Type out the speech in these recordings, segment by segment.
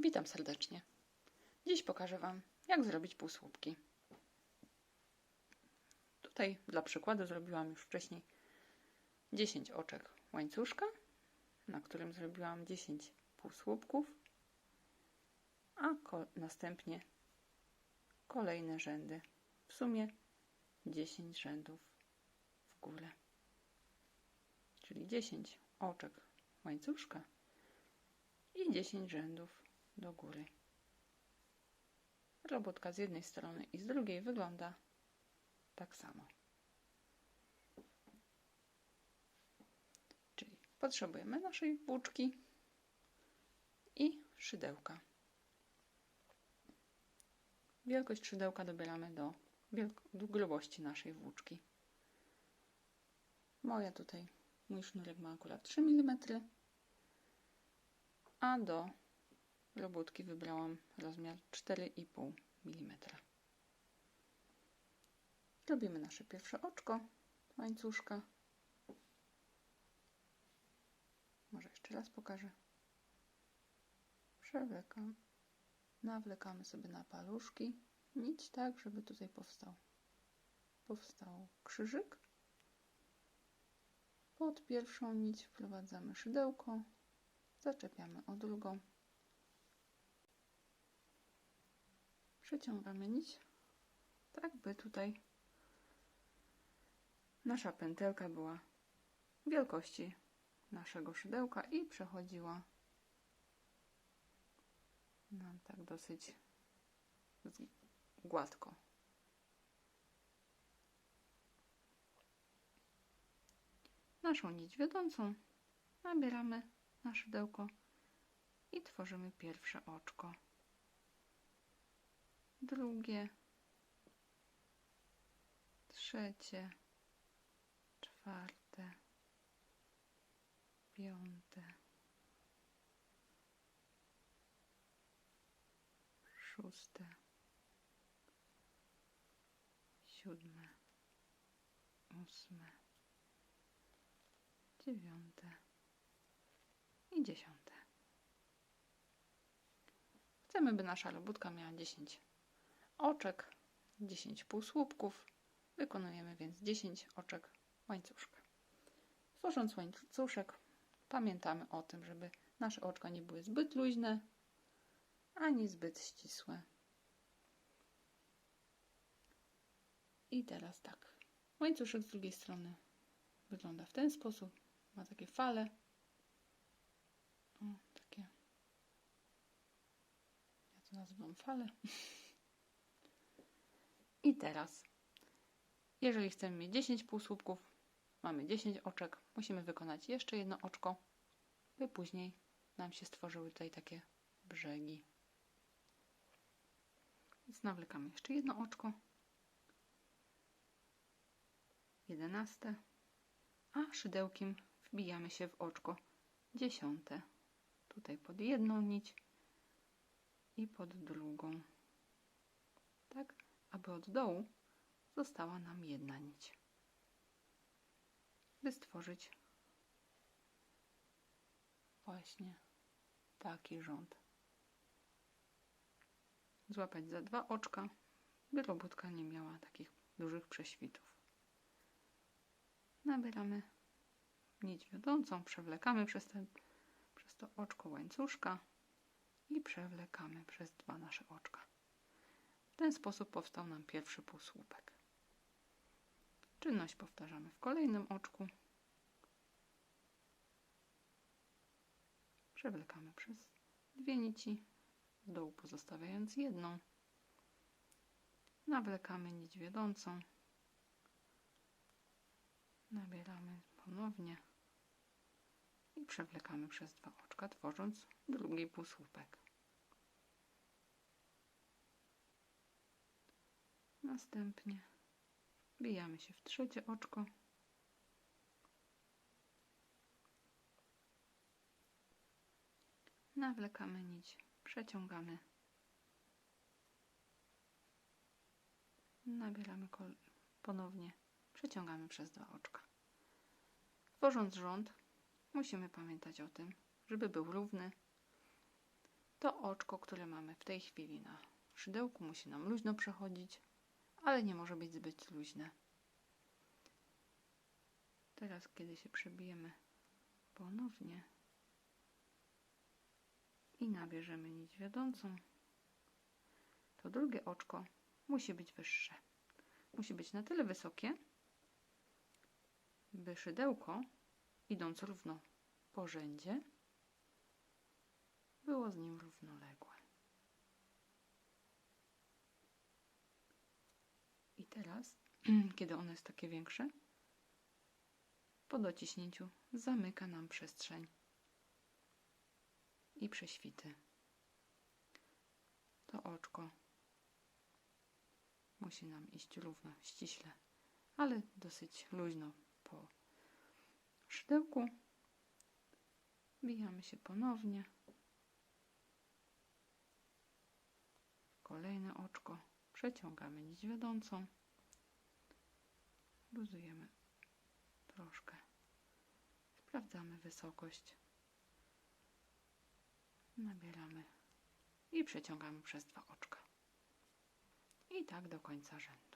Witam serdecznie. Dziś pokażę Wam, jak zrobić półsłupki. Tutaj dla przykładu zrobiłam już wcześniej 10 oczek łańcuszka, na którym zrobiłam 10 półsłupków, a ko następnie kolejne rzędy. W sumie 10 rzędów w górę. Czyli 10 oczek łańcuszka i 10 rzędów do góry. Robotka z jednej strony i z drugiej wygląda tak samo. Czyli potrzebujemy naszej włóczki i szydełka. Wielkość szydełka dobieramy do, do grubości naszej włóczki. Moja tutaj, mój sznurek ma akurat 3 mm, a do robótki wybrałam rozmiar 4,5 mm. Robimy nasze pierwsze oczko łańcuszka. Może jeszcze raz pokażę. Przewlekam. Nawlekamy sobie na paluszki. Nić tak, żeby tutaj powstał powstał krzyżyk. Pod pierwszą nić wprowadzamy szydełko, zaczepiamy o drugą, przeciągamy nić, tak by tutaj nasza pętelka była wielkości naszego szydełka i przechodziła nam tak dosyć gładko. Naszą nić wiodącą nabieramy na szydełko i tworzymy pierwsze oczko drugie, trzecie, czwarte, piąte, szóste, siódme, ósme, dziewiąte. I dziesiąte. Chcemy, by nasza robótka miała 10 oczek, 10 półsłupków. Wykonujemy więc 10 oczek łańcuszka. Tworząc łańcuszek, pamiętamy o tym, żeby nasze oczka nie były zbyt luźne, ani zbyt ścisłe. I teraz tak. Łańcuszek z drugiej strony wygląda w ten sposób. Ma takie fale. O, takie. Ja to nazywam fale. I teraz, jeżeli chcemy mieć 10 półsłupków, mamy 10 oczek, musimy wykonać jeszcze jedno oczko, by później nam się stworzyły tutaj takie brzegi. Więc nawlekamy jeszcze jedno oczko. Jedenaste. A szydełkiem wbijamy się w oczko dziesiąte. Tutaj pod jedną nić i pod drugą. Aby od dołu została nam jedna nić. By stworzyć właśnie taki rząd. Złapać za dwa oczka, by robótka nie miała takich dużych prześwitów. Nabieramy nić wiodącą, przewlekamy przez, ten, przez to oczko łańcuszka i przewlekamy przez dwa nasze oczka. Ten sposób powstał nam pierwszy półsłupek. Czynność powtarzamy w kolejnym oczku. Przewlekamy przez dwie nici, w dołu pozostawiając jedną. Nawlekamy nić wiodącą. Nabieramy ponownie i przewlekamy przez dwa oczka, tworząc drugi półsłupek. Następnie wbijamy się w trzecie oczko. Nawlekamy nić, przeciągamy. Nabieramy ponownie, przeciągamy przez dwa oczka. Tworząc rząd, musimy pamiętać o tym, żeby był równy, To oczko, które mamy w tej chwili na szydełku, musi nam luźno przechodzić, ale nie może być zbyt luźne. Teraz, kiedy się przebijemy ponownie i nabierzemy nić wiodącą, to drugie oczko musi być wyższe. Musi być na tyle wysokie, by szydełko, idąc równo po rzędzie, było z nim równoległe. I teraz, kiedy ono jest takie większe, po dociśnięciu zamyka nam przestrzeń i prześwity. To oczko musi nam iść równo, ściśle, ale dosyć luźno po szydełku. Bijamy się ponownie. Kolejne oczko. Przeciągamy nić wiodącą. Luzujemy troszkę. Sprawdzamy wysokość. Nabieramy i przeciągamy przez dwa oczka. I tak do końca rzędu.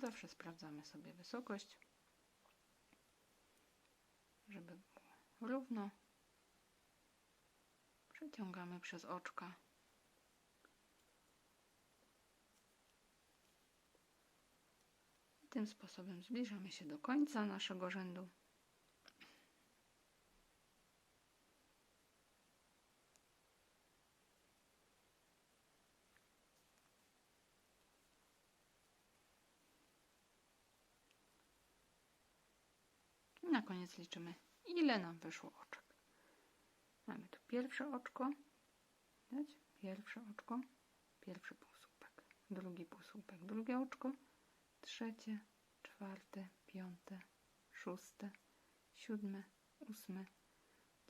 Zawsze sprawdzamy sobie wysokość, żeby było równo. Przeciągamy przez oczka. I tym sposobem zbliżamy się do końca naszego rzędu. Koniec liczymy, ile nam wyszło oczek. Mamy tu pierwsze oczko, widać? Pierwsze oczko, pierwszy półsłupek, drugi półsłupek, drugie oczko, trzecie, czwarte, piąte, szóste, siódme, ósme,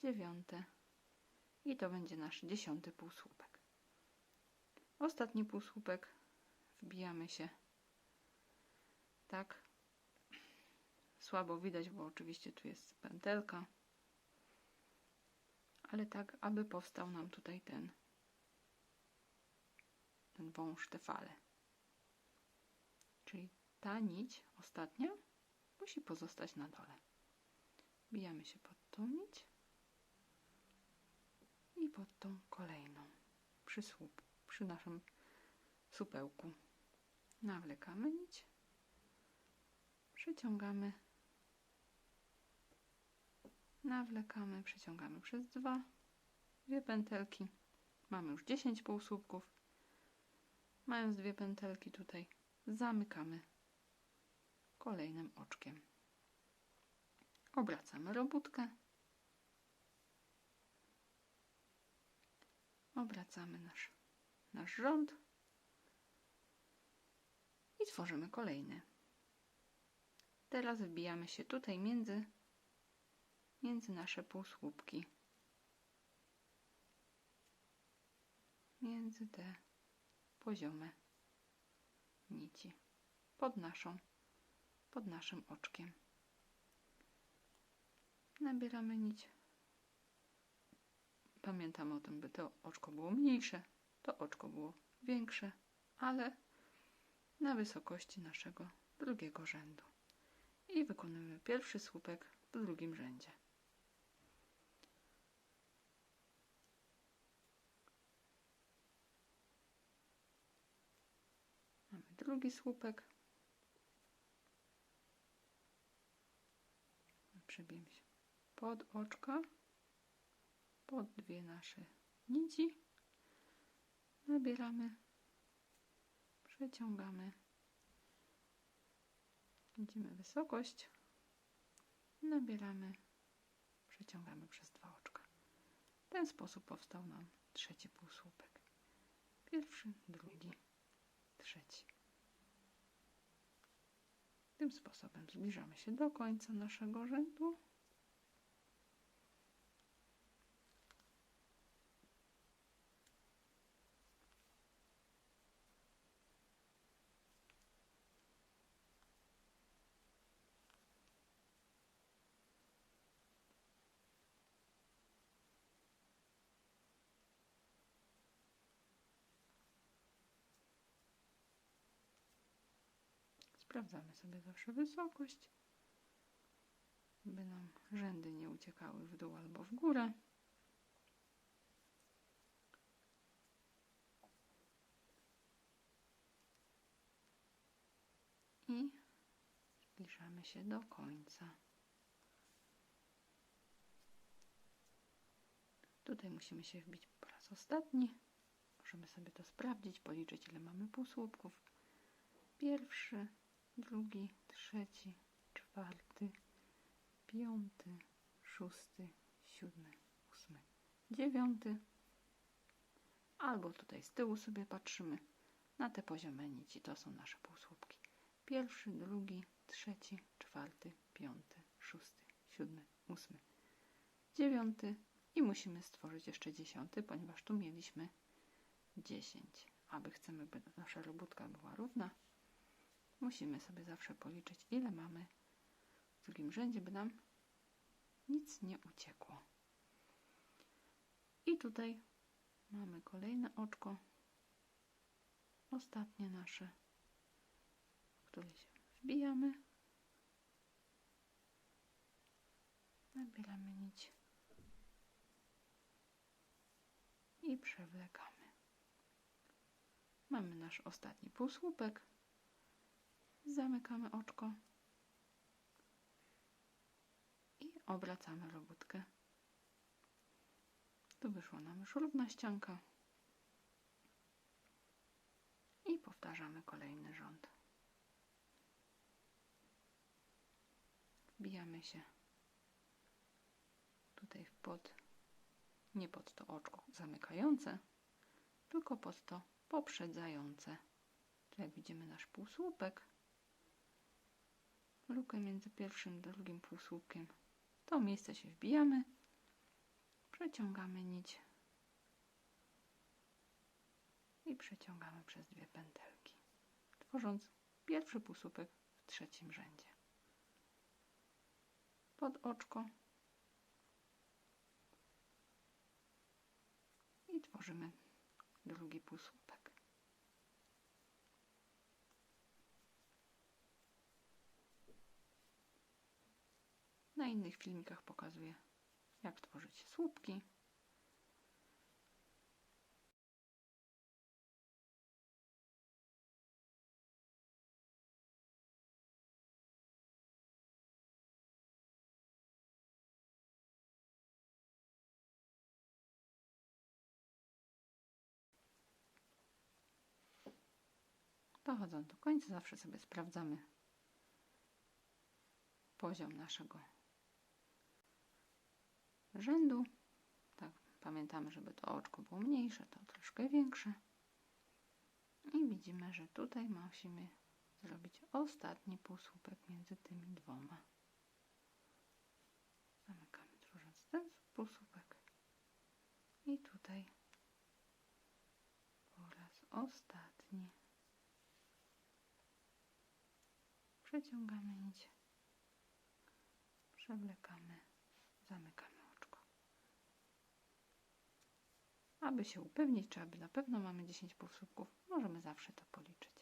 dziewiąte. I to będzie nasz dziesiąty półsłupek. Ostatni półsłupek. Wbijamy się. Tak słabo widać, bo oczywiście tu jest pętelka, ale tak, aby powstał nam tutaj ten ten wąż, te fale. Czyli ta nić ostatnia musi pozostać na dole. Bijamy się pod tą nić i pod tą kolejną przy, słup, przy naszym supełku. Nawlekamy nić, przeciągamy nawlekamy, przeciągamy przez dwa, dwie pętelki. Mamy już 10 półsłupków. Mając dwie pętelki tutaj, zamykamy kolejnym oczkiem. Obracamy robótkę. Obracamy nasz, nasz rząd i tworzymy kolejny. Teraz wbijamy się tutaj między między nasze półsłupki. Między te poziome nici. Pod naszą, pod naszym oczkiem. Nabieramy nić. Pamiętam o tym, by to oczko było mniejsze, to oczko było większe, ale na wysokości naszego drugiego rzędu. I wykonujemy pierwszy słupek w drugim rzędzie. Drugi słupek. Przebijemy się pod oczka, pod dwie nasze nici. Nabieramy, przeciągamy. Widzimy wysokość. Nabieramy, przeciągamy przez dwa oczka. W ten sposób powstał nam trzeci półsłupek. Pierwszy, drugi, trzeci. Tym sposobem zbliżamy się do końca naszego rzędu. Sprawdzamy sobie zawsze wysokość, by nam rzędy nie uciekały w dół albo w górę. I zbliżamy się do końca. Tutaj musimy się wbić po raz ostatni. Możemy sobie to sprawdzić, policzyć ile mamy półsłupków. Pierwszy, drugi, trzeci, czwarty, piąty, szósty, siódmy, ósmy, dziewiąty. Albo tutaj z tyłu sobie patrzymy na te poziome nici. To są nasze półsłupki. Pierwszy, drugi, trzeci, czwarty, piąty, szósty, siódmy, ósmy, dziewiąty. I musimy stworzyć jeszcze dziesiąty, ponieważ tu mieliśmy 10. Aby chcemy, by nasza robótka była równa, musimy sobie zawsze policzyć, ile mamy w drugim rzędzie, by nam nic nie uciekło. I tutaj mamy kolejne oczko, ostatnie nasze, w które się wbijamy, nabieramy nić i przewlekamy. Mamy nasz ostatni półsłupek. Zamykamy oczko i obracamy robótkę. Tu wyszła nam już równa ścianka. I powtarzamy kolejny rząd. Wbijamy się tutaj w pod, nie pod to oczko zamykające, tylko pod to poprzedzające. Tu jak widzimy nasz półsłupek, lukę między pierwszym a drugim półsłupkiem. W to miejsce się wbijamy, przeciągamy nić i przeciągamy przez dwie pętelki, tworząc pierwszy półsłupek w trzecim rzędzie. Pod oczko i tworzymy drugi półsłupek. Na innych filmikach pokazuję, jak tworzyć słupki. Dochodząc do końca, zawsze sobie sprawdzamy poziom naszego rzędu. Tak, pamiętamy, żeby to oczko było mniejsze, to troszkę większe. I widzimy, że tutaj musimy zrobić ostatni półsłupek między tymi dwoma. Zamykamy tworząc ten półsłupek. I tutaj po raz ostatni przeciągamy nić, przewlekamy, zamykamy oczko. Aby się upewnić, czy aby na pewno mamy 10 półsłupków, możemy zawsze to policzyć.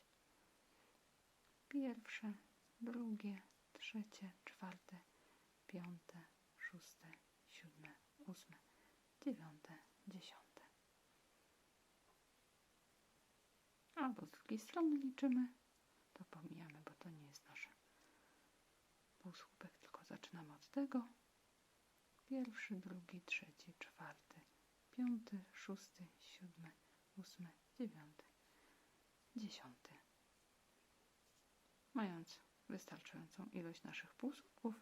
Pierwsze, drugie, trzecie, czwarte, piąte, szóste, siódme, ósme, dziewiąte, dziesiąte. Albo z drugiej strony liczymy, to pomijamy, bo to nie jest nasze półsłupek, tylko zaczynamy od tego. Pierwszy, drugi, trzeci, czwarty, piąty, szósty, siódmy, ósmy, dziewiąty, dziesiąty. Mając wystarczającą ilość naszych półsłupków,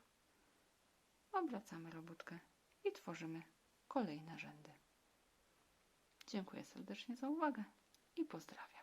obracamy robótkę i tworzymy kolejne rzędy. Dziękuję serdecznie za uwagę i pozdrawiam.